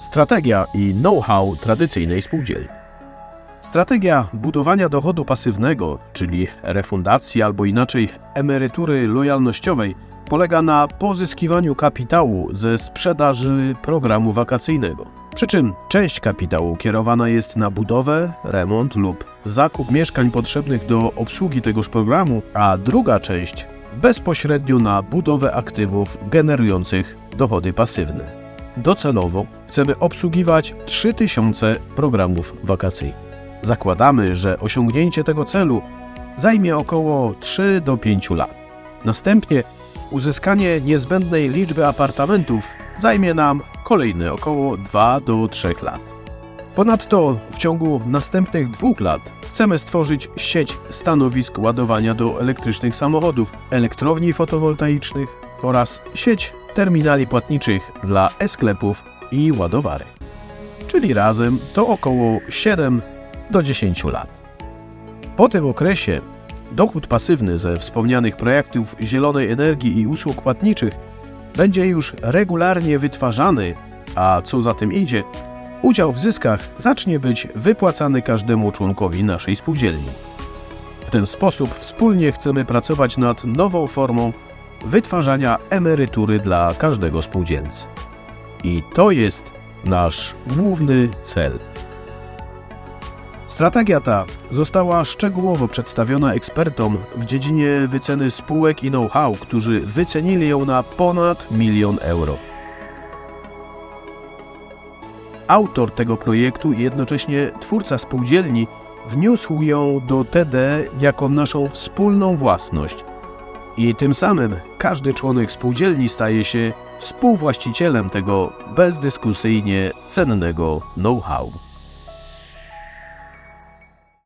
Strategia i know-how tradycyjnej spółdzielni. Strategia budowania dochodu pasywnego, czyli refundacji albo inaczej emerytury lojalnościowej, polega na pozyskiwaniu kapitału ze sprzedaży programu wakacyjnego. Przy czym część kapitału kierowana jest na budowę, remont lub zakup mieszkań potrzebnych do obsługi tegoż programu, a druga część bezpośrednio na budowę aktywów generujących dochody pasywne. Docelowo chcemy obsługiwać 3000 programów wakacyjnych. Zakładamy, że osiągnięcie tego celu zajmie około 3 do 5 lat. Następnie uzyskanie niezbędnej liczby apartamentów zajmie nam kolejne około 2 do 3 lat. Ponadto w ciągu następnych dwóch lat chcemy stworzyć sieć stanowisk ładowania do elektrycznych samochodów, elektrowni fotowoltaicznych oraz sieć terminali płatniczych dla e-sklepów i ładowarek. Czyli razem to około 7 do 10 lat. Po tym okresie dochód pasywny ze wspomnianych projektów zielonej energii i usług płatniczych będzie już regularnie wytwarzany, a co za tym idzie, udział w zyskach zacznie być wypłacany każdemu członkowi naszej spółdzielni. W ten sposób wspólnie chcemy pracować nad nową formą wytwarzania emerytury dla każdego spółdzielcy. I to jest nasz główny cel. Strategia ta została szczegółowo przedstawiona ekspertom w dziedzinie wyceny spółek i know-how, którzy wycenili ją na ponad milion euro. Autor tego projektu i jednocześnie twórca spółdzielni wniósł ją do TD jako naszą wspólną własność. I tym samym każdy członek spółdzielni staje się współwłaścicielem tego bezdyskusyjnie cennego know-how.